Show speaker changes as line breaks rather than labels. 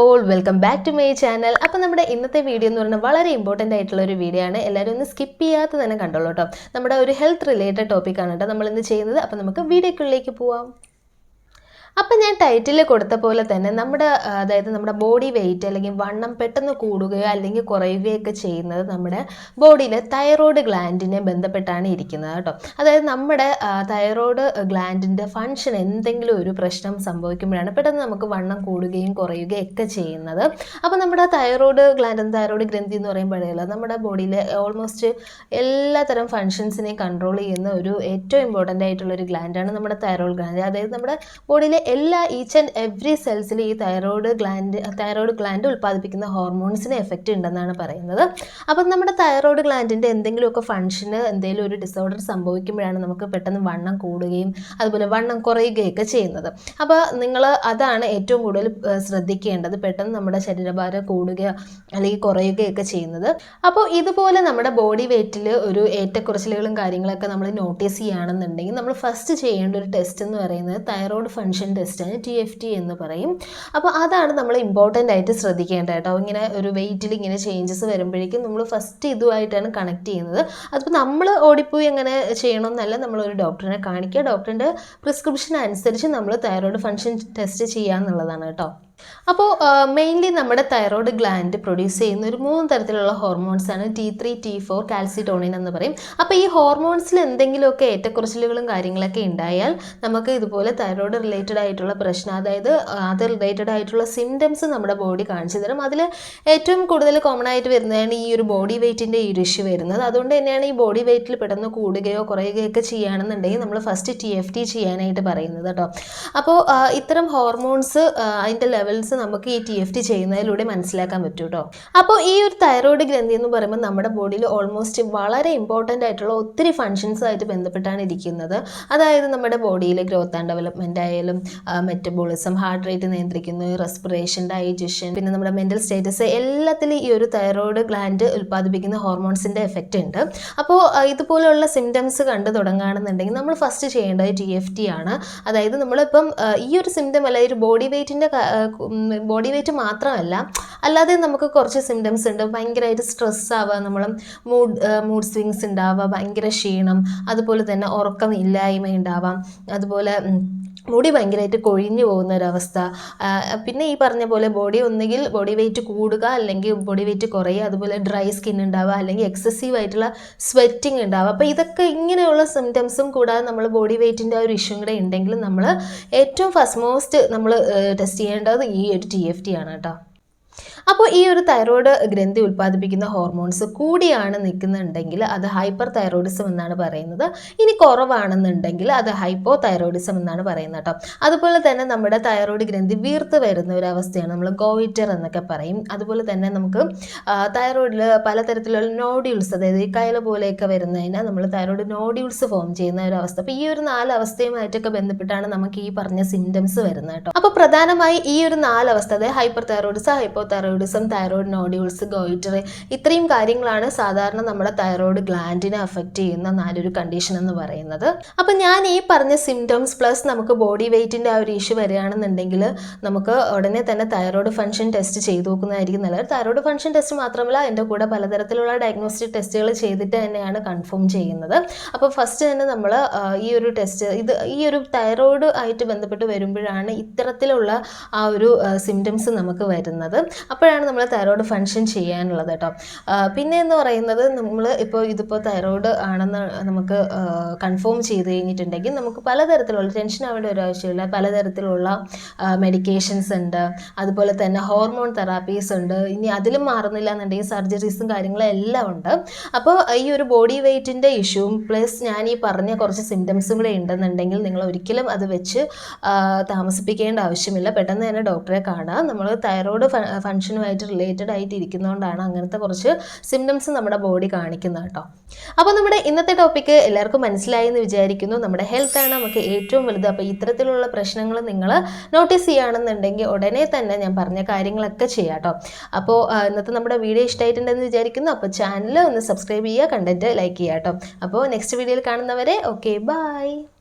All welcome back to my channel അപ്പോൾ നമ്മുടെ ഇന്നത്തെ വീഡിയോ എന്ന് പറഞ്ഞാൽ വളരെ ഇമ്പോർട്ടന്റ് ആയിട്ടുള്ള ഒരു വീഡിയോ ആണ്. എല്ലാവരും ഒന്ന് സ്കിപ്പ് ചെയ്യാതെ തന്നെ കണ്ടോളൂ കേട്ടോ. നമ്മുടെ ഒരു ഹെൽത്ത് റിലേറ്റഡ് ടോപ്പിക്കാണ് കേട്ടോ നമ്മൾ ഇന്ന് ചെയ്യുന്നത്. അപ്പോൾ നമുക്ക് വീഡിയോക്കുള്ളിലേക്ക് പോവാം. അപ്പം ഞാൻ ടൈറ്റിൽ കൊടുത്ത പോലെ തന്നെ നമ്മുടെ അതായത് നമ്മുടെ ബോഡി വെയിറ്റ് അല്ലെങ്കിൽ വണ്ണം പെട്ടെന്ന് കൂടുകയോ അല്ലെങ്കിൽ കുറയുകയൊക്കെ ചെയ്യുന്നത് നമ്മുടെ ബോഡിയിലെ തൈറോയ്ഡ് ഗ്ലാൻഡിനെ ബന്ധപ്പെട്ടാണ് ഇരിക്കുന്നത് കേട്ടോ. അതായത് നമ്മുടെ തൈറോയ്ഡ് ഗ്ലാൻഡിന്റെ ഫങ്ഷൻ എന്തെങ്കിലും ഒരു പ്രശ്നം സംഭവിക്കുമ്പോഴാണ് പെട്ടെന്ന് നമുക്ക് വണ്ണം കൂടുകയും കുറയുകയും ഒക്കെ ചെയ്യുന്നത്. അപ്പോൾ നമ്മുടെ തൈറോയ്ഡ് ഗ്ലാൻഡ് തൈറോയ്ഡ് ഗ്രന്ഥി എന്ന് പറയുമ്പോഴേ നമ്മുടെ ബോഡിയിലെ ഓൾമോസ്റ്റ് എല്ലാത്തരം ഫങ്ഷൻസിനെയും കൺട്രോൾ ചെയ്യുന്ന ഒരു ഏറ്റവും ഇമ്പോർട്ടന്റ് ആയിട്ടുള്ള ഒരു ഗ്ലാൻഡാണ് നമ്മുടെ തൈറോയ്ഡ് ഗ്ലാൻഡ് അതായത് നമ്മുടെ ബോഡിയിലെ എല്ലാ ഈച്ച് ആൻഡ് എവറി സെൽസിൽ ഈ തൈറോയ്ഡ് ഗ്ലാൻഡ് തൈറോയ്ഡ് ഗ്ലാൻഡ് ഉൽപ്പാദിപ്പിക്കുന്ന ഹോർമോൺസിന് എഫക്റ്റ് ഉണ്ടെന്നാണ് പറയുന്നത്. അപ്പം നമ്മുടെ തൈറോയ്ഡ് ഗ്ലാൻഡിന്റെ എന്തെങ്കിലുമൊക്കെ ഫംഗ്ഷന് എന്തെങ്കിലും ഒരു ഡിസോർഡർ സംഭവിക്കുമ്പോഴാണ് നമുക്ക് പെട്ടെന്ന് വണ്ണം കൂടുകയും അതുപോലെ വണ്ണം കുറയുകയൊക്കെ ചെയ്യുന്നത്. അപ്പോൾ നിങ്ങൾ അതാണ് ഏറ്റവും കൂടുതൽ ശ്രദ്ധിക്കേണ്ടത്. പെട്ടെന്ന് നമ്മുടെ ശരീരഭാരം കൂടുകയോ അല്ലെങ്കിൽ കുറയുകയൊക്കെ ചെയ്യുന്നത്. അപ്പോൾ ഇതുപോലെ നമ്മുടെ ബോഡി വെയ്റ്റിൽ ഒരു ഏറ്റക്കുറച്ചിലുകളും കാര്യങ്ങളൊക്കെ നമ്മൾ നോട്ടീസ് ചെയ്യുകയാണെന്നുണ്ടെങ്കിൽ നമ്മൾ ഫസ്റ്റ് ചെയ്യേണ്ട ഒരു ടെസ്റ്റ് എന്ന് പറയുന്നത് തൈറോയ്ഡ് ഫങ്ഷൻ ടെസ്റ്റാണ് ടി എഫ് ടി എന്ന് പറയും. അപ്പോൾ അതാണ് നമ്മൾ ഇമ്പോർട്ടന്റ് ആയിട്ട് ശ്രദ്ധിക്കേണ്ടത് കേട്ടോ. ഇങ്ങനെ ഒരു വെയിറ്റിൽ ഇങ്ങനെ ചേഞ്ചസ് വരുമ്പോഴേക്കും നമ്മൾ ഫസ്റ്റ് ഇതുമായിട്ടാണ് കണക്ട് ചെയ്യുന്നത്. അതിപ്പോൾ നമ്മൾ ഓടിപ്പോയി അങ്ങനെ ചെയ്യണമെന്നല്ല ഒരു ഡോക്ടറിനെ കാണിക്കുക. ഡോക്ടറിന്റെ പ്രിസ്ക്രിപ്ഷൻ അനുസരിച്ച് നമ്മൾ തൈറോയ്ഡ് ഫങ്ഷൻ ടെസ്റ്റ് ചെയ്യുക എന്നുള്ളതാണ് കേട്ടോ. അപ്പോൾ മെയിൻലി നമ്മുടെ തൈറോയ്ഡ് ഗ്ലാൻഡ് പ്രൊഡ്യൂസ് ചെയ്യുന്ന ഒരു മൂന്ന് തരത്തിലുള്ള ഹോർമോൺസ് ആണ് T three T four calcitonin എന്ന് പറയും. അപ്പോൾ ഈ ഹോർമോൺസിൽ എന്തെങ്കിലുമൊക്കെ ഏറ്റക്കുറച്ചിലുകളും കാര്യങ്ങളൊക്കെ ഉണ്ടായാൽ നമുക്ക് ഇതുപോലെ തൈറോയ്ഡ് റിലേറ്റഡ് ആയിട്ടുള്ള പ്രശ്നം അതായത് അത് റിലേറ്റഡ് ആയിട്ടുള്ള സിംറ്റംസ് നമ്മുടെ ബോഡി കാണിച്ചു തരും. അതിൽ ഏറ്റവും കൂടുതൽ കോമൺ ആയിട്ട് വരുന്നതാണ് ഈ ഒരു ബോഡി വെയ്റ്റിന്റെ ഈ ഇഷ്യൂ വരുന്നത്. അതുകൊണ്ട് തന്നെയാണ് ഈ ബോഡി വെയ്റ്റിൽ പെട്ടെന്ന് കൂടുകയോ കുറയുകയോ ഒക്കെ ചെയ്യുകയാണെന്നുണ്ടെങ്കിൽ നമ്മൾ ഫസ്റ്റ് ടി എഫ് ടി ചെയ്യാനായിട്ട് പറയുന്നത് കേട്ടോ. അപ്പോൾ ഇത്തരം ഹോർമോൺസ് അതിന്റെ ലെവൽസ് നമുക്ക് ഈ ടി എഫ് ടി ചെയ്യുന്നതിലൂടെ മനസ്സിലാക്കാൻ പറ്റും കേട്ടോ അപ്പോൾ ഈ ഒരു തൈറോയ്ഡ് ഗ്രന്ഥി എന്ന് പറയുമ്പോൾ നമ്മുടെ ബോഡിയിൽ ഓൾമോസ്റ്റ് വളരെ ഇമ്പോർട്ടന്റ് ആയിട്ടുള്ള ഒത്തിരി ഫങ്ഷൻസ് ആയിട്ട് ബന്ധപ്പെട്ടാണ് ഇരിക്കുന്നത്. അതായത് നമ്മുടെ ബോഡിയിലെ ഗ്രോത്ത് ആൻഡ് ഡെവലപ്മെന്റ് ആയാലും മെറ്റബോളിസം ഹാർട്ട് റേറ്റ് നിയന്ത്രിക്കുന്നു റെസ്പിറേഷൻ ഡൈജഷൻ പിന്നെ നമ്മുടെ മെന്റൽ സ്റ്റേറ്റസ് എല്ലാത്തിലും ഈ ഒരു തൈറോയ്ഡ് ഗ്ലാൻഡ് ഉൽപ്പാദിപ്പിക്കുന്ന ഹോർമോൺസിന്റെ എഫക്റ്റ് ഉണ്ട്. അപ്പോൾ ഇതുപോലെയുള്ള സിംറ്റംസ് കണ്ടു തുടങ്ങുകയാണെന്നുണ്ടെങ്കിൽ നമ്മൾ ഫസ്റ്റ് ചെയ്യേണ്ടത് ടി എഫ് ടി ആണ്. അതായത് നമ്മളിപ്പം ഈ ഒരു സിംറ്റം അല്ലെങ്കിൽ ഒരു ബോഡി വെയ്റ്റിന്റെ ബോഡി വെയിറ്റ് മാത്രമല്ല അല്ലാതെ നമുക്ക് കുറച്ച് സിംറ്റംസ് ഉണ്ട്. ഭയങ്കരമായിട്ട് സ്ട്രെസ് ആവുക നമ്മൾ മൂഡ് മൂഡ് സ്വിങ്സ് ഉണ്ടാവുക ഭയങ്കര ക്ഷീണം അതുപോലെ തന്നെ ഉറക്കം ഇല്ലായ്മ ഉണ്ടാവാം അതുപോലെ മുടി ഭയങ്കരമായിട്ട് കൊഴിഞ്ഞു പോകുന്ന ഒരവസ്ഥ പിന്നെ ഈ പറഞ്ഞ പോലെ ബോഡി ഒന്നുകിൽ ബോഡി വെയിറ്റ് കൂടുക അല്ലെങ്കിൽ ബോഡി വെയിറ്റ് കുറയുക അതുപോലെ ഡ്രൈ സ്കിൻ ഉണ്ടാവുക അല്ലെങ്കിൽ എക്സസീവ് ആയിട്ടുള്ള സ്വെറ്റിംഗ് ഉണ്ടാവുക. അപ്പോൾ ഇതൊക്കെ ഇങ്ങനെയുള്ള സിംറ്റംസും കൂടാതെ നമ്മൾ ബോഡി വെയിറ്റിന്റെ ആ ഒരു ഇഷ്യൂ കൂടെ ഉണ്ടെങ്കിൽ നമ്മൾ ഏറ്റവും ഫസ്റ്റ് മോസ്റ്റ് നമ്മൾ ടെസ്റ്റ് ചെയ്യേണ്ടത് ഈ ഒരു ടി എഫ് ടി ആണ് കേട്ടോ. അപ്പോൾ ഈ ഒരു തൈറോയ്ഡ് ഗ്രന്ഥി ഉൽപ്പാദിപ്പിക്കുന്ന ഹോർമോൺസ് കൂടിയാണ് നിൽക്കുന്നുണ്ടെങ്കിൽ അത് ഹൈപ്പർ തൈറോയിഡിസം എന്നാണ് പറയുന്നത്. ഇനി കുറവാണെന്നുണ്ടെങ്കിൽ അത് ഹൈപ്പോ തൈറോയിഡിസം എന്നാണ് പറയുന്നത് കേട്ടോ. അതുപോലെ തന്നെ നമ്മുടെ തൈറോയ്ഡ് ഗ്രന്ഥി വീർത്ത് വരുന്ന ഒരു അവസ്ഥയാണ് നമ്മൾ ഗോയിറ്റർ എന്നൊക്കെ പറയും. അതുപോലെ തന്നെ നമുക്ക് തൈറോയിഡിൽ പലതരത്തിലുള്ള നോഡ്യൂൾസ് അതായത് ഈ കയല പോലെയൊക്കെ വരുന്നതിന് നമ്മൾ തൈറോയ്ഡ് നോഡ്യൂൾസ് ഫോം ചെയ്യുന്ന ഒരു അവസ്ഥ. അപ്പോൾ ഈ ഒരു നാല് അവസ്ഥയുമായിട്ടൊക്കെ ബന്ധപ്പെട്ടാണ് നമുക്ക് ഈ പറഞ്ഞ സിംറ്റംസ് വരുന്നത് കേട്ടോ. അപ്പോൾ പ്രധാനമായി ഈ ഒരു നാല് അവസ്ഥ അതായത് hyperthyroidism hypothyroidism thyroid nodules goitre ഇത്രയും കാര്യങ്ങളാണ് സാധാരണ നമ്മുടെ തൈറോയിഡ് ഗ്ലാൻഡിനെ അഫക്റ്റ് ചെയ്യുന്ന നാലൊരു കണ്ടീഷൻ എന്ന് പറയുന്നത്. അപ്പം ഞാൻ ഈ പറഞ്ഞ സിംറ്റംസ് പ്ലസ് നമുക്ക് ബോഡി വെയിറ്റിന്റെ ആ ഒരു ഇഷ്യൂ വരികയാണെന്നുണ്ടെങ്കിൽ നമുക്ക് ഉടനെ തന്നെ തൈറോയിഡ് ഫംഗ്ഷൻ ടെസ്റ്റ് ചെയ്തു നോക്കുന്നതായിരിക്കും നല്ലത്. തൈറോയിഡ് ഫംഗ്ഷൻ ടെസ്റ്റ് മാത്രമല്ല എന്റെ കൂടെ പലതരത്തിലുള്ള ഡയഗ്നോസ്റ്റിക് ടെസ്റ്റുകൾ ചെയ്തിട്ട് തന്നെയാണ് കൺഫേം ചെയ്യുന്നത്. അപ്പോൾ ഫസ്റ്റ് തന്നെ നമ്മൾ ഈ ഒരു ടെസ്റ്റ് ഇത് ഈ ഒരു തൈറോയിഡ് ആയിട്ട് ബന്ധപ്പെട്ട് വരുമ്പോഴാണ് ഇത്തരത്തിലുള്ള ആ ഒരു സിംറ്റംസ് നമുക്ക് വരുന്നത്. അപ്പോഴാണ് നമ്മൾ തൈറോയ്ഡ് ഫങ്ഷൻ ചെയ്യാനുള്ളത് കേട്ടോ. പിന്നെ എന്ന് പറയുന്നത് നമ്മൾ ഇപ്പോൾ ഇതിപ്പോൾ തൈറോയ്ഡ് ആണെന്ന് നമുക്ക് കൺഫേം ചെയ്ത് കഴിഞ്ഞിട്ടുണ്ടെങ്കിൽ നമുക്ക് പലതരത്തിലുള്ള ടെൻഷൻ ആവേണ്ട ഒരു ആവശ്യമില്ല. പലതരത്തിലുള്ള മെഡിക്കേഷൻസ് ഉണ്ട്. അതുപോലെ തന്നെ ഹോർമോൺ തെറാപ്പീസ് ഉണ്ട്. ഇനി അതിലും മാറുന്നില്ല എന്നുണ്ടെങ്കിൽ സർജറീസും കാര്യങ്ങളും എല്ലാം ഉണ്ട്. അപ്പോൾ ഈ ഒരു ബോഡി വെയ്റ്റിന്റെ ഇഷ്യൂവും പ്ലസ് ഞാൻ ഈ പറഞ്ഞ കുറച്ച് സിംറ്റംസും കൂടെ ഉണ്ടെന്നുണ്ടെങ്കിൽ നിങ്ങൾ ഒരിക്കലും അത് വെച്ച് താമസിപ്പിക്കേണ്ട ആവശ്യമില്ല. പെട്ടെന്ന് തന്നെ ഡോക്ടറെ കാണുക നമ്മൾ തൈറോയ്ഡ് ഫങ്ഷനുമായിട്ട് റിലേറ്റഡ് ആയിട്ട് ഇരിക്കുന്നതുകൊണ്ടാണ് അങ്ങനത്തെ കുറച്ച് സിംറ്റംസ് നമ്മുടെ ബോഡി കാണിക്കുന്നത് കേട്ടോ അപ്പോൾ നമ്മുടെ ഇന്നത്തെ ടോപ്പിക്ക് എല്ലാവർക്കും മനസ്സിലായി എന്ന് വിചാരിക്കുന്നു. നമ്മുടെ ഹെൽത്ത് ആണ് നമുക്ക് ഏറ്റവും വലുത്. അപ്പോൾ ഇത്തരത്തിലുള്ള പ്രശ്നങ്ങൾ നിങ്ങൾ നോട്ടീസ് ചെയ്യുകയാണെന്നുണ്ടെങ്കിൽ ഉടനെ തന്നെ ഞാൻ പറഞ്ഞ കാര്യങ്ങളൊക്കെ ചെയ്യാം കേട്ടോ അപ്പോൾ ഇന്നത്തെ നമ്മുടെ വീഡിയോ ഇഷ്ടമായിട്ടുണ്ടെന്ന് വിചാരിക്കുന്നു. അപ്പോൾ ചാനൽ ഒന്ന് സബ്സ്ക്രൈബ് ചെയ്യുക കണ്ടന്റ് ലൈക്ക് ചെയ്യുക കേട്ടോ അപ്പോൾ നെക്സ്റ്റ് വീഡിയോയിൽ കാണുന്നവരെ ഓക്കെ ബൈ